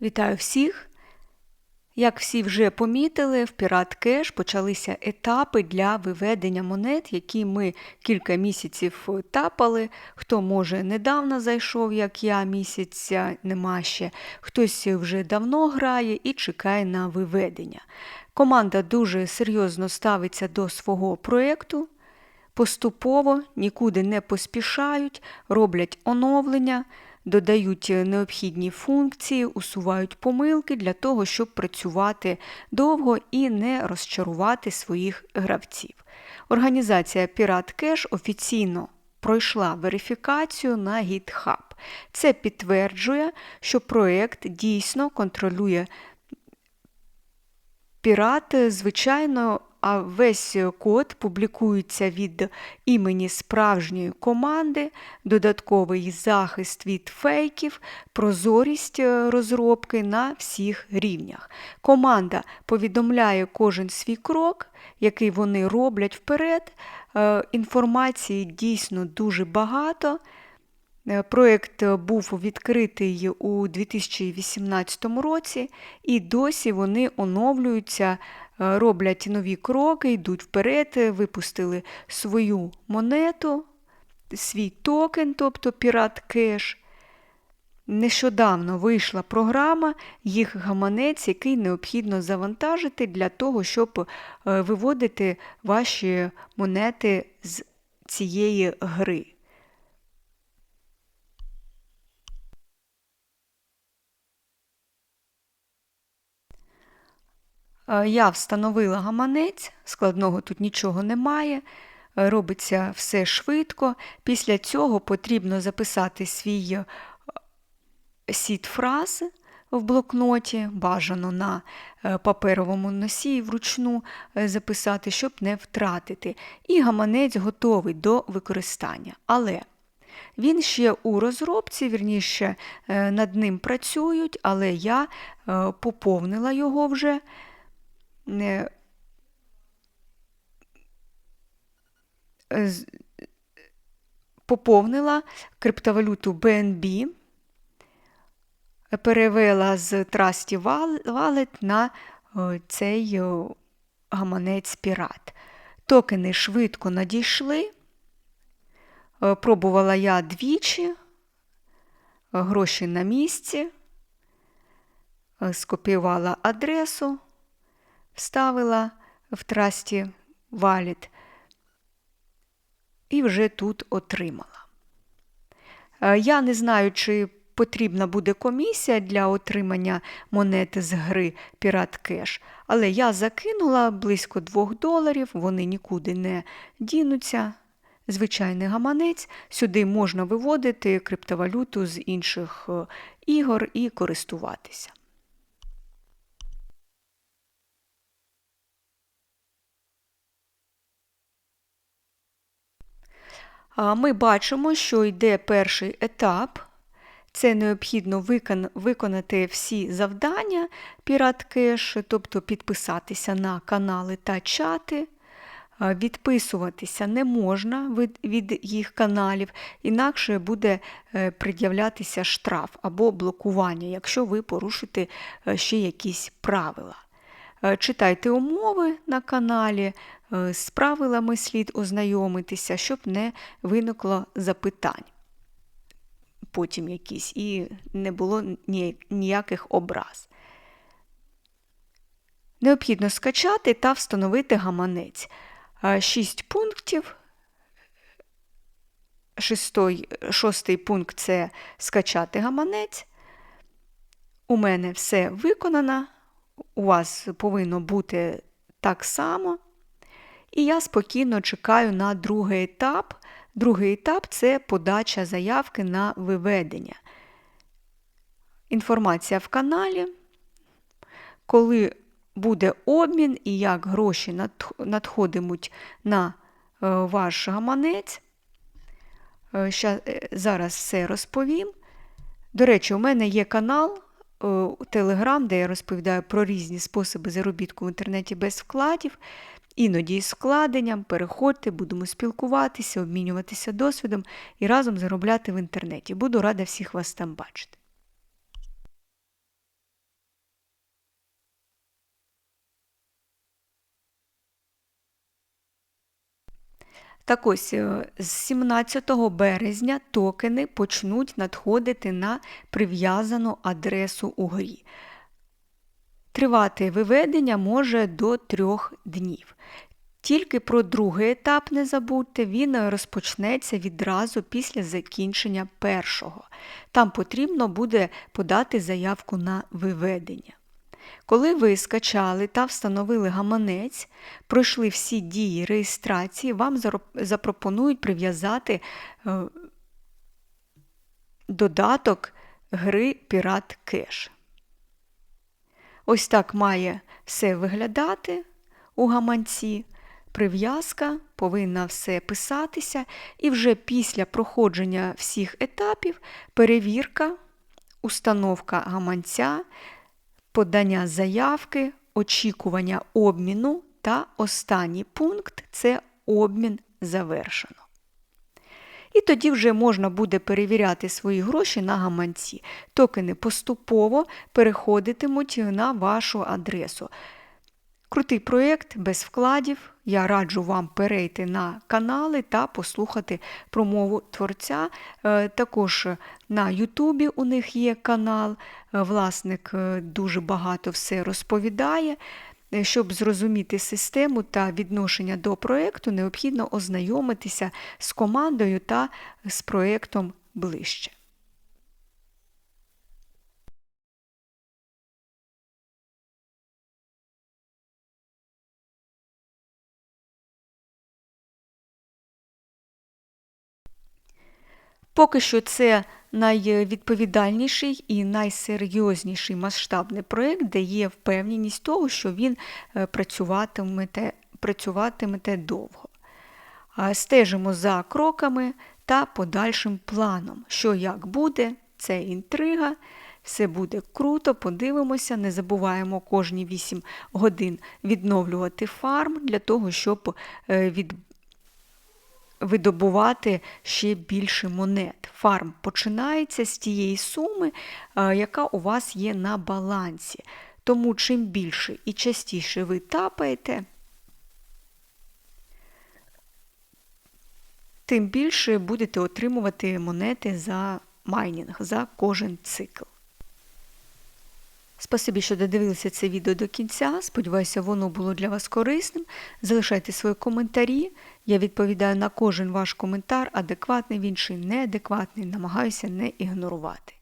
Вітаю всіх! Як всі вже помітили, в Pirate Cash почалися етапи для виведення монет, які ми кілька місяців тапали. Хто, може, недавно зайшов, як я, місяця нема ще, хтось вже давно грає і чекає на виведення. Команда дуже серйозно ставиться до свого проєкту. Поступово нікуди не поспішають, роблять оновлення, додають необхідні функції, усувають помилки для того, щоб працювати довго і не розчарувати своїх гравців. Організація Pirate Cash офіційно пройшла верифікацію на GitHub. Це підтверджує, що проєкт дійсно контролює пірат, звичайно, а весь код публікується від імені справжньої команди, додатковий захист від фейків, прозорість розробки на всіх рівнях. Команда повідомляє кожен свій крок, який вони роблять вперед. Інформації дійсно дуже багато. Проєкт був відкритий у 2018 році, і досі вони оновлюються, роблять нові кроки, йдуть вперед, випустили свою монету, свій токен, тобто Pirate Cash. Нещодавно вийшла програма, їх гаманець, який необхідно завантажити для того, щоб виводити ваші монети з цієї гри. Я встановила гаманець, складного тут нічого немає, робиться все швидко. Після цього потрібно записати свій сіт фраз в блокноті, бажано на паперовому носі вручну записати, щоб не втратити. І гаманець готовий до використання. Але він ще у розробці, вірніше, над ним працюють, але я поповнила його вже поповнила криптовалюту BNB, перевела з Trusty Wallet на цей гаманець Пірат. Токени швидко надійшли. Пробувала я двічі, гроші на місці, скопіювала адресу вставила в трасті валіт і вже тут отримала. Я не знаю, чи потрібна буде комісія для отримання монети з гри Pirate Cash, але я закинула близько 2 доларів, вони нікуди не дінуться. Звичайний гаманець, сюди можна виводити криптовалюту з інших ігор і користуватися. Ми бачимо, що йде перший етап. Це необхідно виконати всі завдання Cash, тобто підписатися на канали та чати. Відписуватися не можна від їх каналів, інакше буде пред'являтися штраф або блокування, якщо ви порушите ще якісь правила. Читайте умови на каналі, з правилами слід ознайомитися, щоб не виникло запитань. Потім якісь, і не було ніяких образ. Необхідно скачати та встановити гаманець. Шість пунктів. Шестой, шостий пункт це скачати гаманець. У мене все виконано. У вас повинно бути так само. І я спокійно чекаю на другий етап. Другий етап це подача заявки на виведення. Інформація в каналі. Коли буде обмін і як гроші надходимуть на е, ваш гаманець, е, е, зараз все розповім. До речі, у мене є канал Телеграм, де я розповідаю про різні способи заробітку в інтернеті без вкладів. Іноді із складенням, переходьте, будемо спілкуватися, обмінюватися досвідом і разом заробляти в інтернеті. Буду рада всіх вас там бачити. Так ось, е, з 17 березня токени почнуть надходити на прив'язану адресу у грі. Тривати виведення може до трьох днів. Тільки про другий етап не забудьте, він розпочнеться відразу після закінчення першого. Там потрібно буде подати заявку на виведення. Коли ви скачали та встановили гаманець, пройшли всі дії реєстрації, вам запропонують прив'язати е, додаток гри Пірат Кеш. Ось так має все виглядати у гаманці. Прив'язка повинна все писатися, і вже після проходження всіх етапів перевірка, установка гаманця, подання заявки, очікування обміну та останній пункт це обмін завершено. І тоді вже можна буде перевіряти свої гроші на гаманці. Токени поступово переходитимуть на вашу адресу. Крутий проєкт без вкладів. Я раджу вам перейти на канали та послухати промову творця. Е, також на Ютубі у них є канал. Е, власник е, дуже багато все розповідає. Щоб зрозуміти систему та відношення до проєкту, необхідно ознайомитися з командою та з проєктом ближче. Поки що це найвідповідальніший і найсерйозніший масштабний проєкт, де є впевненість того, що він е, працюватиме, працюватиме довго. Стежимо за кроками та подальшим планом, що як буде, це інтрига. Все буде круто, подивимося, не забуваємо кожні 8 годин відновлювати фарм для того, щоб е, від видобувати ще більше монет. Фарм починається з тієї суми, е, яка у вас є на балансі. Тому чим більше і частіше ви тапаєте, тим більше будете отримувати монети за майнінг, за кожен цикл. Спасибі, що додивилися це відео до кінця. Сподіваюся, воно було для вас корисним. Залишайте свої коментарі. Я відповідаю на кожен ваш коментар, адекватний він чи неадекватний, намагаюся не ігнорувати.